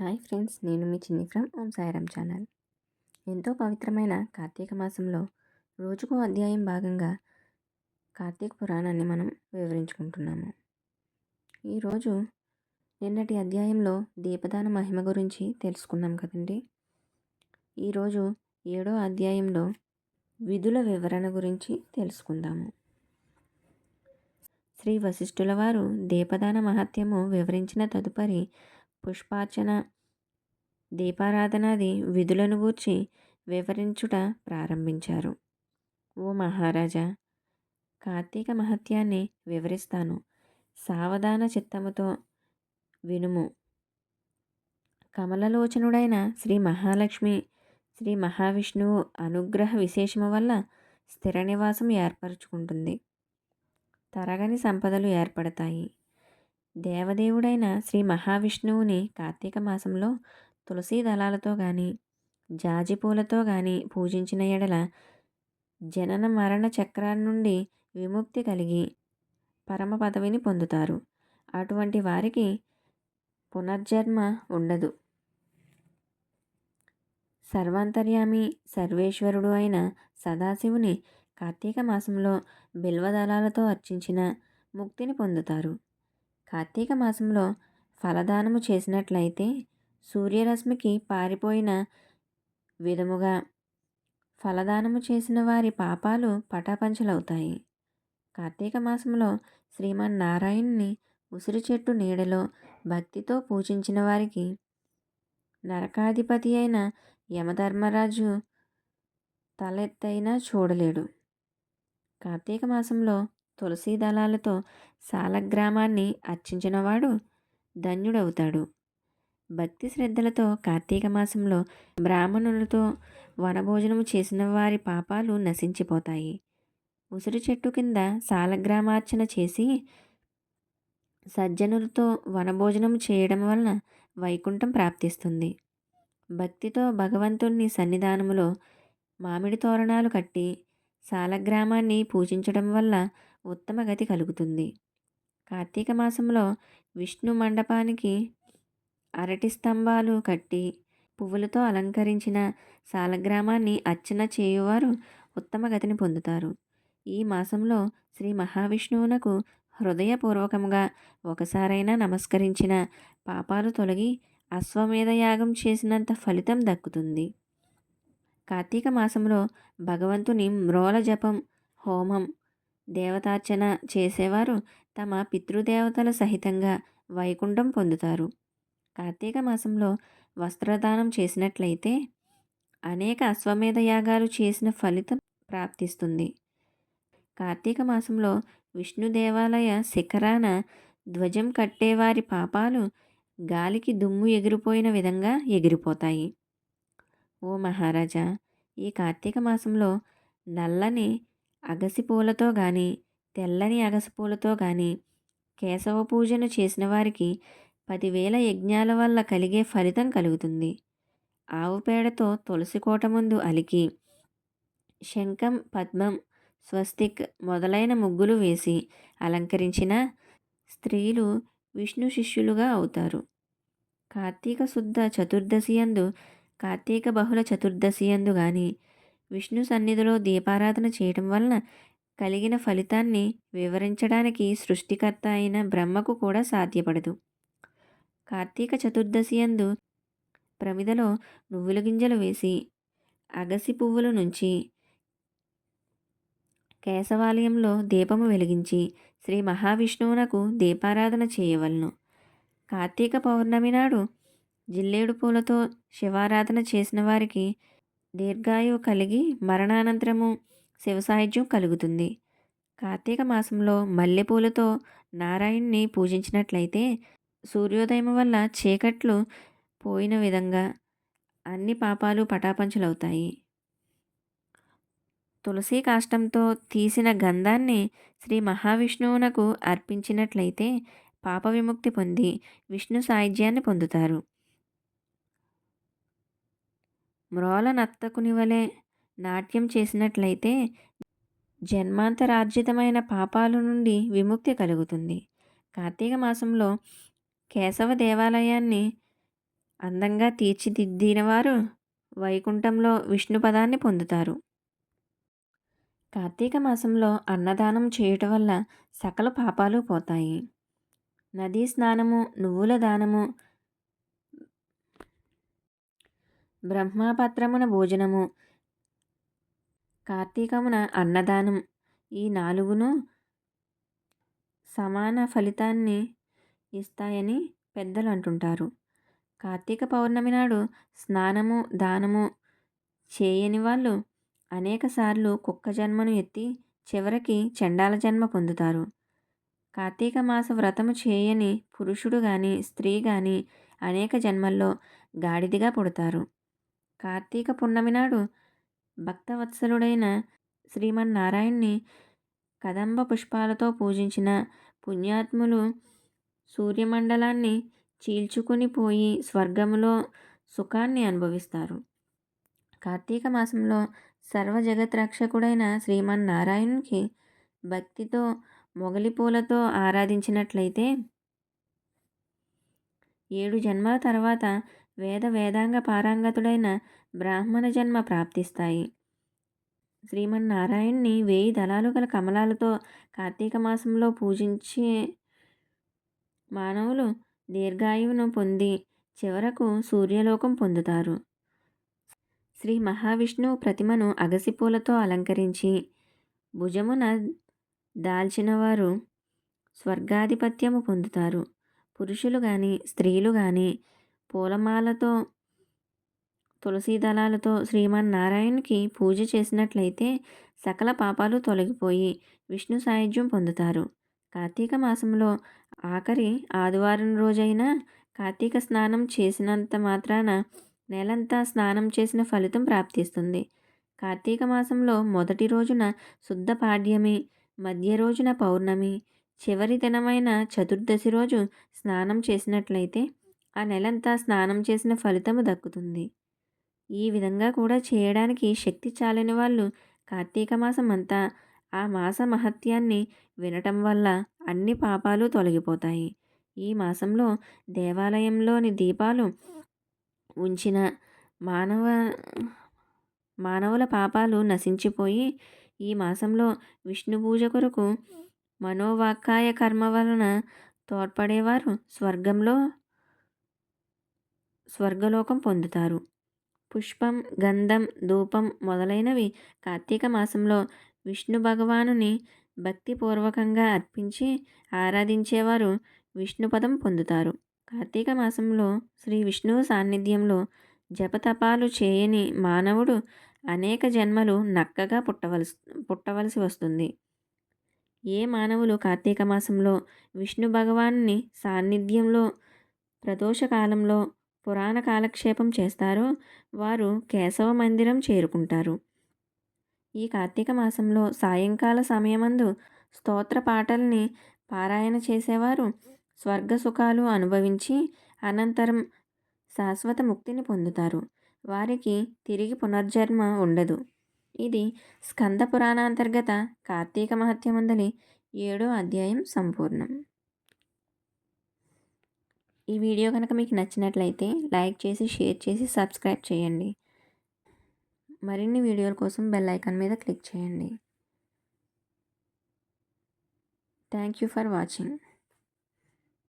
Hi friends నేను మీ చిన్ని from Om Sairam channel. ఎంతో పవిత్రమైన కార్తీక మాసంలో రోజుకో అధ్యాయం భాగంగా కార్తీక పురాణాన్ని మనం వివరించుకుంటున్నాము. ఈరోజు నిన్నటి అధ్యాయంలో దీపదాన మహిమ గురించి తెలుసుకున్నాం కదండి. ఈరోజు ఏడో అధ్యాయంలో విధుల వివరణ గురించి తెలుసుకుందాము. శ్రీ వశిష్ఠుల వారు దీపదాన మహత్యము వివరించిన తదుపరి పుష్పార్చన దీపారాధనాది విధులను గూర్చి వివరించుట ప్రారంభించారు. ఓ మహారాజా కార్తీక మహత్యాన్ని వివరిస్తాను. సావధాన చిత్తముతో వినుము. కమలలోచనుడైన శ్రీ మహాలక్ష్మి శ్రీ మహావిష్ణువు అనుగ్రహ విశేషము వల్ల స్థిర నివాసం ఏర్పరచుకుంటుంది. తరగని సంపదలు ఏర్పడతాయి. దేవదేవుడైన శ్రీ మహావిష్ణువుని కార్తీక మాసంలో తులసీ దళాలతో కానీ జాజి పూలతో కానీ పూజించిన ఎడల జనన మరణ చక్రాల నుండి విముక్తి కలిగి పరమ పదవిని పొందుతారు. అటువంటి వారికి పునర్జన్మ ఉండదు. సర్వాంతర్యామి సర్వేశ్వరుడు అయిన సదాశివుని కార్తీక మాసంలో బిల్వదళాలతో అర్చించిన ముక్తిని పొందుతారు. కార్తీక మాసంలో ఫలదానము చేసినట్లయితే సూర్యరశ్మికి పారిపోయిన విధముగా ఫలదానము చేసిన వారి పాపాలు పటాపంచలవుతాయి. కార్తీక మాసంలో శ్రీమన్నారాయణుని ఉసిరి చెట్టు నీడలో భక్తితో పూజించిన వారికి నరకాధిపతి అయిన యమధర్మరాజు తలెత్తైనా చూడలేడు. కార్తీక మాసంలో తులసీ దళాలతో సాలగ్రామాన్ని అర్చించినవాడు ధన్యుడవుతాడు. భక్తి శ్రద్ధలతో కార్తీక మాసంలో బ్రాహ్మణులతో వనభోజనము చేసిన వారి పాపాలు నశించిపోతాయి. ఉసిరి చెట్టు కింద సాలగ్రామార్చన చేసి సజ్జనులతో వనభోజనం చేయడం వలన వైకుంఠం ప్రాప్తిస్తుంది. భక్తితో భగవంతుణ్ణి సన్నిధానములో మామిడి తోరణాలు కట్టి సాలగ్రామాన్ని పూజించడం వల్ల ఉత్తమ గతి కలుగుతుంది. కార్తీక మాసంలో విష్ణు మండపానికి అరటి స్తంభాలు కట్టి పువ్వులతో అలంకరించిన సాలగ్రామాన్ని అర్చన చేయువారు ఉత్తమ గతిని పొందుతారు. ఈ మాసంలో శ్రీ మహావిష్ణువునకు హృదయపూర్వకంగా ఒకసారైనా నమస్కరించిన పాపాలు తొలగి అశ్వమేధ యాగం చేసినంత ఫలితం దక్కుతుంది. కార్తీక మాసంలో భగవంతుని మ్రోల జపం హోమం దేవతార్చన చేసేవారు తమ పితృదేవతల సహితంగా వైకుంఠం పొందుతారు. కార్తీక మాసంలో వస్త్రదానం చేసినట్లయితే అనేక అశ్వమేధ యాగాలు చేసిన ఫలితం ప్రాప్తిస్తుంది. కార్తీక మాసంలో విష్ణు దేవాలయ శిఖరాన ధ్వజం కట్టేవారి పాపాలు గాలికి దుమ్ము ఎగిరిపోయిన విధంగా ఎగిరిపోతాయి. ఓ మహారాజా ఈ కార్తీక మాసంలో నల్లని అగసి పూలతో కానీ తెల్లని అగసి పూలతో కానీ కేశవ పూజను చేసిన వారికి పదివేల యజ్ఞాల వల్ల కలిగే ఫలితం కలుగుతుంది. ఆవు పేడతో తులసి కోట ముందు అలికి శంఖం పద్మం స్వస్తిక్ మొదలైన ముగ్గులు వేసి అలంకరించిన స్త్రీలు విష్ణు శిష్యులుగా అవుతారు. కార్తీక శుద్ధ చతుర్దశి అందు కార్తీక బహుళ చతుర్దశి అందు కానీ విష్ణు సన్నిధిలో దీపారాధన చేయటం వలన కలిగిన ఫలితాన్ని వివరించడానికి సృష్టికర్త అయిన బ్రహ్మకు కూడా సాధ్యపడదు. కార్తీక చతుర్దశి అందు ప్రమిదలో నువ్వుల గింజలు వేసి అగసి పువ్వుల నుంచి కేశవాలయంలో దీపము వెలిగించి శ్రీ మహావిష్ణువునకు దీపారాధన చేయవలను. కార్తీక పౌర్ణమి నాడు జిల్లేడు పూలతో శివారాధన చేసిన వారికి దీర్ఘాయువు కలిగి మరణానంతరము శివసాహిత్యం కలుగుతుంది. కార్తీక మాసంలో మల్లెపూలతో నారాయణ్ణి పూజించినట్లయితే సూర్యోదయం వల్ల చీకట్లు పోయిన విధంగా అన్ని పాపాలు పటాపంచలవుతాయి. తులసి కాష్టంతో తీసిన గంధాన్ని శ్రీ మహావిష్ణువునకు అర్పించినట్లయితే పాప విముక్తి పొంది విష్ణు సాహిత్యాన్ని పొందుతారు. మ్రోల నత్తకుని వలె నాట్యం చేసినట్లయితే జన్మాంతరార్జితమైన పాపాల నుండి విముక్తి కలుగుతుంది. కార్తీక మాసంలో కేశవ దేవాలయాన్ని అందంగా తీర్చిదిద్దినవారు వైకుంఠంలో విష్ణు పదాన్ని పొందుతారు. కార్తీక మాసంలో అన్నదానం చేయటం వల్ల సకల పాపాలు పోతాయి. నదీ స్నానము నువ్వుల దానము బ్రహ్మపత్రమున భోజనము. కార్తీకమున అన్నదానం. ఈ నాలుగును సమాన ఫలితాన్ని ఇస్తాయని పెద్దలు అంటుంటారు. కార్తీక పౌర్ణమి నాడు స్నానము దానము చేయని వాళ్ళు అనేకసార్లు కుక్క జన్మను ఎత్తి చివరికి చండాల జన్మ పొందుతారు. కార్తీక మాస వ్రతము చేయని పురుషుడు కానీ స్త్రీ కానీ అనేక జన్మల్లో గాడిదిగా పుడతారు. కార్తీక పున్నమి నాడు భక్తవత్సలుడైన శ్రీమన్నారాయణ్ణి కదంబ పుష్పాలతో పూజించిన పుణ్యాత్ములు సూర్యమండలాన్ని చీల్చుకుని పోయి స్వర్గములో సుఖాన్ని అనుభవిస్తారు. కార్తీక మాసంలో సర్వ జగత్ రక్షకుడైన శ్రీమన్నారాయణునికి భక్తితో మొగలి పూలతో ఆరాధించినట్లయితే ఏడు జన్మల తర్వాత వేద వేదాంగ పారంగతుడైన బ్రాహ్మణ జన్మ ప్రాప్తిస్తాయి. శ్రీమన్నారాయణ్ణి వేయి దళాలు గల కమలాలతో కార్తీక మాసంలో పూజించే మానవులు దీర్ఘాయువును పొంది చివరకు సూర్యలోకం పొందుతారు. శ్రీ మహావిష్ణువు ప్రతిమను అగసి పూలతో అలంకరించి భుజమున దాల్చినవారు స్వర్గాధిపత్యము పొందుతారు. పురుషులు కానీ స్త్రీలు కానీ పూలమాలతో తులసి దళాలతో శ్రీమన్నారాయణకి పూజ చేసినట్లయితే సకల పాపాలు తొలగిపోయి విష్ణు సాయుధ్యం పొందుతారు. కార్తీక మాసంలో ఆఖరి ఆదివారం రోజైన కార్తీక స్నానం చేసినంత మాత్రాన నెలంతా స్నానం చేసిన ఫలితం ప్రాప్తిస్తుంది. కార్తీక మాసంలో మొదటి రోజున శుద్ధ పాడ్యమి మధ్య రోజున పౌర్ణమి చివరి దినమైన చతుర్దశి రోజు స్నానం చేసినట్లయితే ఆ నెలంతా స్నానం చేసిన ఫలితము దక్కుతుంది. ఈ విధంగా కూడా చేయడానికి శక్తి చాలని వాళ్ళు కార్తీక మాసం అంతా ఆ మాస మహత్యాన్ని వినటం వల్ల అన్ని పాపాలు తొలగిపోతాయి. ఈ మాసంలో దేవాలయంలోని దీపాలు ఉంచిన మానవ మానవుల పాపాలు నశించిపోయి ఈ మాసంలో విష్ణు పూజ కొరకు మనోవాక్కాయ కర్మ వలన తోడ్పడేవారు స్వర్గంలో స్వర్గలోకం పొందుతారు. పుష్పం గంధం ధూపం మొదలైనవి కార్తీక మాసంలో విష్ణు భగవానుని భక్తిపూర్వకంగా అర్పించి ఆరాధించేవారు విష్ణుపదం పొందుతారు. కార్తీక మాసంలో శ్రీ విష్ణువు సాన్నిధ్యంలో జపతపాలు చేయని మానవుడు అనేక జన్మలు నక్కగా పుట్టవలసి పుట్టవలసి వస్తుంది. ఏ మానవులు కార్తీక మాసంలో విష్ణు భగవాన్ని సాన్నిధ్యంలో ప్రదోష కాలంలో పురాణ కాలక్షేపం చేస్తారో వారు కేశవ మందిరం చేరుకుంటారు. ఈ కార్తీక మాసంలో సాయంకాల సమయమందు స్తోత్ర పాటల్ని పారాయణ చేసేవారు స్వర్గ సుఖాలు అనుభవించి అనంతరం శాశ్వత ముక్తిని పొందుతారు. వారికి తిరిగి పునర్జన్మ ఉండదు. ఇది స్కంద పురాణాంతర్గత కార్తీక మహత్యమందలి ఏడో అధ్యాయం సంపూర్ణం. ఈ వీడియో కనుక మీకు నచ్చినట్లయితే లైక్ చేసి షేర్ చేసి సబ్స్క్రైబ్ చేయండి. మరిన్ని వీడియోల కోసం బెల్ ఐకాన్ మీద క్లిక్ చేయండి. Thank you for watching.